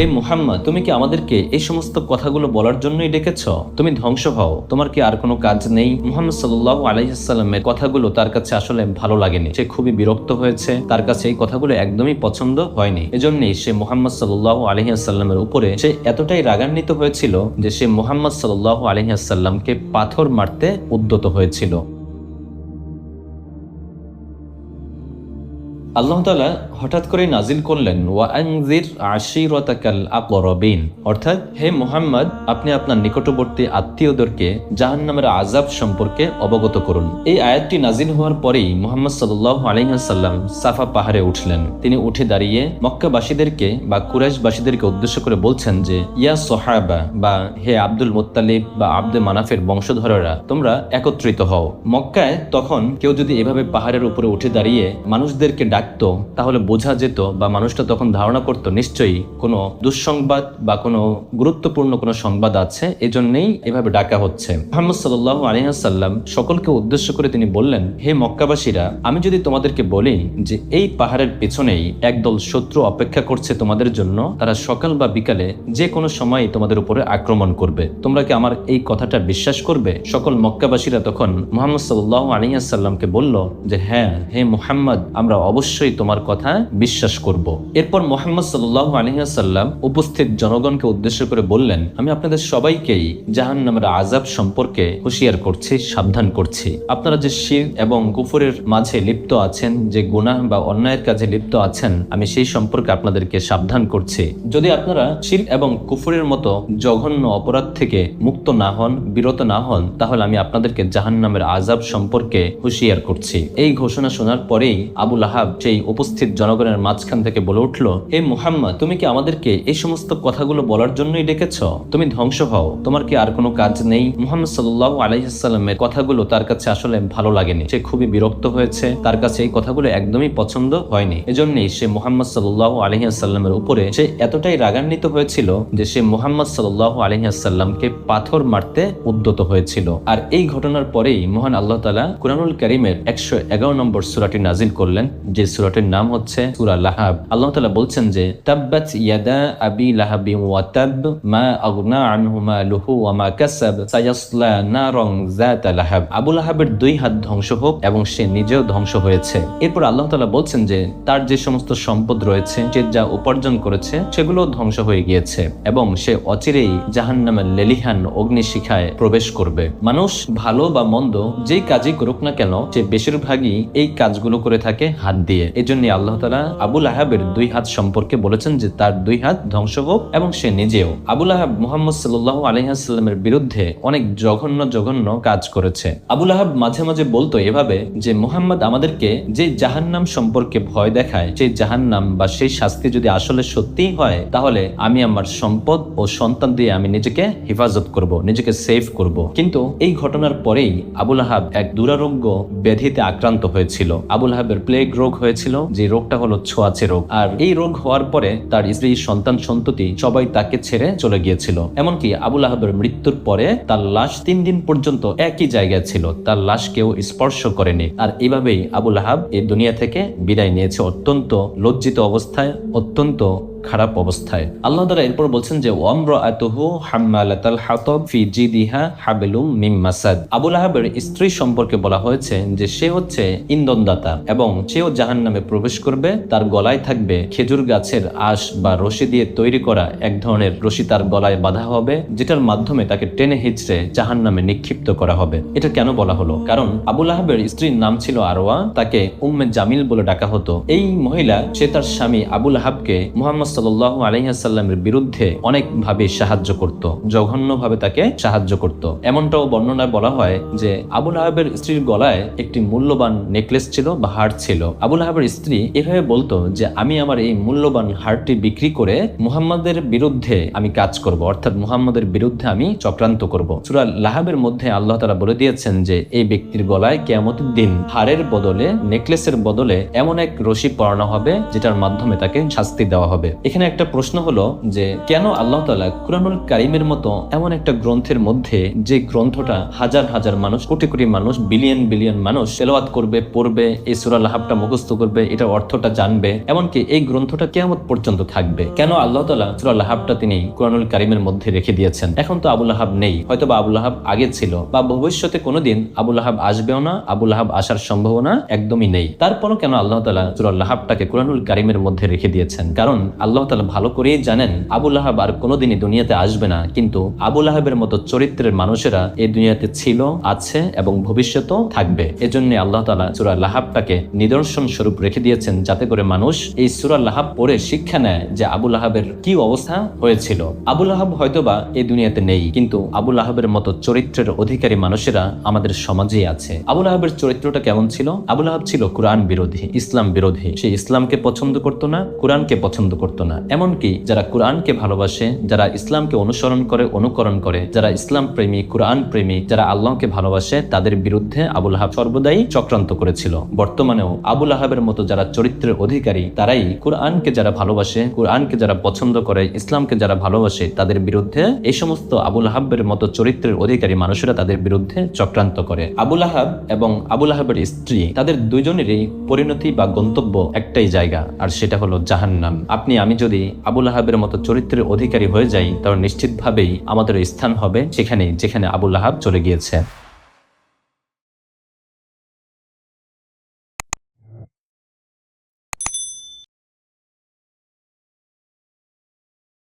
হে মুহাম্মদ, তুমি কি আমাদেরকে এই সমস্ত কথাগুলো বলার জন্যই ডেকেছ? তুমি ধ্বংস হও, তোমার কি আর কোনো কাজ নেই? মুহাম্মদ সাল্লাহ আলহিসাল্লামের কথাগুলো তার কাছে আসলে ভালো লাগেনি। সে খুবই বিরক্ত হয়েছে, তার কাছে এই কথাগুলো একদমই পছন্দ হয়নি। এজন্যই সে মুহাম্মদ সাল্লাহ আলহিহাসাল্লামের উপরে সে এতটাই রাগান্বিত হয়েছিল যে সে মুহাম্মদ সাল্লাহ আলহিহাসাল্লামকে পাথর মারতে উদ্যত হয়েছিল। আল্লাহ তাআলা হঠাৎ করে নাজিল করলেন অর্থাৎ, হে মুহাম্মদ, আপনি আপনার নিকটবর্তী আত্মীয়দেরকে জাহান্নামের আযাব সম্পর্কে অবগত করুন। এই আয়াতটি নাজিল হওয়ার পরেই মুহাম্মদ সাল্লাল্লাহু আলাইহি সাফা পাহাড়ে উঠলেন। তিনি উঠে দাঁড়িয়ে মক্কাবাসীদেরকে বা কুরাইশবাসীদেরকে উদ্দেশ্য করে বলছেন যে, ইয়া সোহাবা বা হে আব্দুল মুত্তালিব বা আব্দে মানাফের বংশধরেরা, তোমরা একত্রিত হও। মক্কায় তখন কেউ যদি এভাবে পাহাড়ের উপরে উঠে দাঁড়িয়ে মানুষদেরকে ডাকতো তাহলে বোঝা যেত বা মানুষটা তখন ধারণা করত নিশ্চয়ই কোনো দুঃসংবাদ বা কোনো গুরুত্বপূর্ণ কোনো সংবাদ আছে, এজন্যই এভাবে ডাকা হচ্ছে। মোহাম্মদ সাল্লাহ আলিহাসাল্লাম সকলকে উদ্দেশ্য করে তিনি বললেন, হে মক্কাবাসীরা, আমি যদি তোমাদেরকে বলি যে এই পাহাড়ের পেছনেই একদল শত্রু অপেক্ষা করছে তোমাদের জন্য, তারা সকাল বা বিকালে যে কোনো সময় তোমাদের উপরে আক্রমণ করবে। তোমরা কি আমার এই কথাটা বিশ্বাস করবে? সকল মক্কাবাসীরা তখন মোহাম্মদ সাল্লাহ আলিয়াসাল্লামকে বলল যে হ্যাঁ হে মুহাম্মদ, আমরা অবশ্যই তোমার কথা বিশ্বাস করব। এরপর মোহাম্মদ সাল্লাহ আলিয়াসাল্লাম উপস্থিত জনগণকে উদ্দেশ্য করে বললেন, আমি আপনাদের সবাইকেই জাহান নামের আজাব সম্পর্কে হুঁশিয়ার করছি, সাবধান করছি। আপনারা যে শির এবং কুফরের মাঝে লিপ্ত আছেন, যে গুনাহ বা অন্যায়ের কাজে লিপ্ত আছেন, আমি সেই সম্পর্কে আপনাদেরকে সাবধান করছি। যদি আপনারা শির এবং কুফুরের মতো জঘন্য অপরাধ থেকে মুক্ত না হন, বিরত না হন, তাহলে আমি আপনাদেরকে জাহান নামের আজাব সম্পর্কে হুঁশিয়ার করছি। এই ঘোষণা শোনার পরেই আবুল আহাব সেই উপস্থিত জনগণের মাঝখান থেকে বলে উঠল হে মুহাম্মদ, তুমি কি আমাদেরকে এই সমস্ত কথাগুলো বলার জন্যই ডেকেছ? তুমি ধ্বংস হও। তোমার কি আর কোনো কাজ নেই? মুহাম্মদ সাল্লাহ আলাইসাল্লামের কথাগুলো তার কাছে আসলে ভালো লাগেনি। সে খুবই বিরক্ত হয়েছে। তার কাছে এই কথাগুলো একদমই পছন্দ হয়নি। এজন্যই সে মুহাম্মদ সাল্লাহ আলহিহাসাল্লামের উপরে সে এতটাই রাগান্বিত হয়েছিল যে সে মুহাম্মদ সাল্লাহ আলহিহাসাল্লামকে পাথর মারতে উদ্যত হয়েছিল। আর এই ঘটনার পরেই মহান আল্লাহ তালা কুরআনুল করিমের একশো এগারো নম্বর সুরাটি নাজিল করলেন, যে সুরাটির নাম হচ্ছে সুরা লাহাব। আল্লাহ তালা বলছেন যে, তাব্বাত ইয়াদা আবি লাহাবি মা যাতা লাহাব। আবু লাহাবের দুই হাত ধ্বংস হোক এবং সে নিজেও ধ্বংস হয়েছে। এরপর আল্লাহ তালা বলছেন যে, তার যে সমস্ত সম্পদ রয়েছে যা উপার্জন করেছে সেগুলো ধ্বংস হয়ে গিয়েছে এবং সে অচিরেই জাহান্নামের লেলিহান অগ্নিশিখায় প্রবেশ করবে। মানুষ ভালো বা মন্দ, যেই কাজই করুক না কেন, সে বেশিরভাগই এই কাজগুলো করে থাকে হাত দিয়ে। এই জন্য আল্লাহ তালা আবুল আহাবের দুই হাত সম্পর্কে বলেছেন যে তার দুই হাত ধ্বংস হোক এবং সে নিজেও। আবুল আহাব মোহাম্মদ সাল্লাহ আলহিহাস্লামের বিরুদ্ধে অনেক জঘন্য জঘন্য কাজ করেছে। আবুল আহাব মাঝে মাঝে বলতো এভাবে যে, মোহাম্মদ আমাদেরকে যে জাহান্নাম সম্পর্কে ভয় দেখায় সেই জাহান্নাম বা সেই শাস্তি যদি আসলে সত্যিই হয়, তাহলে আমি আমার সম্পদ ও সন্তান দিয়ে আমি নিজেকে হেফাজত করব, নিজেকে সেভ করব। কিন্তু এই ঘটনার পরেই আবুল আহাব এক দুরারোগ্য ব্যাধিতে আক্রান্ত হয়েছিল। আবুল আহাবের প্লেগ রোগ হয়েছিল যে রোগটা হলো ছোঁয়াচে রোগ। আর এই রোগ হওয়ার পরে তার স্ত্রী সন্তান সন্ততি সবাই তাকে ছেড়ে চলে গিয়েছিল। এমনকি আবুল আহাবের মৃত্যুর পরে তার লাশ তিন দিন পর্যন্ত একই জায়গায় ছিল। তার লাশ কেউ স্পর্শ করেনি। আর এভাবেই আবুল আহাব এই দুনিয়া থেকে বিদায় নিয়েছে। অত্যন্ত লজ্জিত অবস্থায়, অত্যন্ত খারাপ অবস্থায়। আল্লাহ তাআলা এরপর বলছেন যে, ওয়ামরাআতুহু হাম্মালাতাল হাতাব ফি জিদিহা হাবলুম মিম মাসাদ। আবুল আহাবের স্ত্রী সম্পর্কে বলা হয়েছে যে, সে হচ্ছে ইন্ধনদাতা এবং সেও জাহান্নামে প্রবেশ করবে, তার গলায় থাকবে খেজুর গাছের আঁশ বা রশি দিয়ে তৈরি করা এক ধরনের রশি তার গলায় বাঁধা হবে, যেটার মাধ্যমে তাকে টেনে হিচড়ে জাহান্নামে নিক্ষিপ্ত করা হবে। এটা কেন বলা হলো? কারণ আবুল আহাবের স্ত্রীর নাম ছিল আরোয়া তাকে উম্মে জামিল বলে ডাকা হতো। এই মহিলা, সে তার স্বামী আবুল আহাবকে মুহাম্মদ সাল্লাহ আলহিহাসাল্লামের বিরুদ্ধে অনেকভাবে সাহায্য করত, জঘন্যভাবে তাকে সাহায্য করত। এমনটাও বর্ণনায় বলা হয় যে আবুল আহাবের স্ত্রীর গলায় একটি মূল্যবান নেকলেস ছিল বা হার ছিল। আবুল আহাবের স্ত্রী এভাবে বলতো যে, আমি আমার এই মূল্যবান হারটি বিক্রি করে মুহাম্মাদের বিরুদ্ধে আমি কাজ করব, অর্থাৎ মুহাম্মাদের বিরুদ্ধে আমি চক্রান্ত করব। সুরা লাহাবের মধ্যে আল্লাহ তারা বলে দিয়েছেন যে, এই ব্যক্তির গলায় কেয়ামতের দিন হারের বদলে, নেকলেসের বদলে এমন এক রশি পরানো হবে, যেটার মাধ্যমে তাকে শাস্তি দেওয়া হবে। এখানে একটা প্রশ্ন হলো যে, কেন আল্লাহ তাআলা কুরআনুল কারিমের মতো এমন একটা গ্রন্থের মধ্যে যে গ্রন্থটা হাজার হাজার মানুষ, কোটি কোটি মানুষ, বিলিয়ন বিলিয়ন মানুষ তেলাওয়াত করবে, পড়বে, এই সূরা লাহাবটা মুখস্থ করবে এটা অর্থটা জানবে, এমনকি এই গ্রন্থটা কেয়ামত পর্যন্ত থাকবে? কেন আল্লাহ তাআলা সূরা লাহাবটা তিনি কুরআনুল কারিমের মধ্যে রেখে দিয়েছেন? এখন তো আবুল আহাব নেই। হয়তো বা আবুল আহাব আগে ছিল, বা ভবিষ্যতে কোনোদিন আবুল আহাব আসবেও না আবুল আহাব আসার সম্ভাবনা একদমই নেই। তারপরও কেন আল্লাহ তালা সুরা লাহাবটাকে কোরআনুল কারিমের মধ্যে রেখে দিয়েছেন? কারণ আল্লাহ তালা ভালো করেই জানেন আবুল আহাব আর কোনোদিনই দুনিয়াতে আসবে না। কিন্তু আবুল আহাবের মতো চরিত্রের মানুষেরা এই দুনিয়াতে ছিল, আছে এবং ভবিষ্যতেও থাকবে। এজন্য আল্লাহ তালা সুরা লাহাবটাকে নিদর্শন স্বরূপ রেখে দিয়েছেন, যাতে করে মানুষ এই সুরা লাহাব পড়ে শিক্ষা নেয় যে আবুল আহাবের কি অবস্থা হয়েছিল। আবুল আহাব হয়তোবা এই দুনিয়াতে নেই, কিন্তু আবুল আহাবের মতো চরিত্রের অধিকারী মানুষেরা আমাদের সমাজেই আছে। আবুল আহাবের চরিত্রটা কেমন ছিল? আবুল আহাব ছিল কোরআন বিরোধী, ইসলাম বিরোধী। সে ইসলামকে পছন্দ করতো না, কোরআনকে পছন্দ করতো না। এমনকি যারা কোরআনকে ভালোবাসে, যারা ইসলামকে অনুসরণ করে, অনুকরণ করে, যারা ইসলাম প্রেমী, কোরআন প্রেমী, যারা আল্লাহকে ভালোবাসে, তাদের বিরুদ্ধে আবুল আহাব সর্বদাই চক্রান্ত করেছিল। বর্তমানেও আবুল আহাবের মতো যারা চরিত্রের অধিকারী, তারাই কোরআনকে যারা ভালোবাসে, কোরআনকে যারা পছন্দ করে, ইসলামকে যারা ভালোবাসে, তাদের বিরুদ্ধে এই সমস্ত আবুল আহাবের মতো চরিত্রের অধিকারী মানুষেরা তাদের বিরুদ্ধে চক্রান্ত করে। আবুল আহাব এবং আবুল আহাবের স্ত্রী তাদের দুইজনেরই পরিণতি বা গন্তব্য একটাই জায়গা, আর সেটা হলো জাহান্নাম। আপনি আমি যদি আবুল আহাবের মতো চরিত্রের অধিকারী হয়ে যাই, তাহলে নিশ্চিতভাবেই আমাদের স্থান হবে সেখানে যেখানে আবুল আহাব চলে গিয়েছে।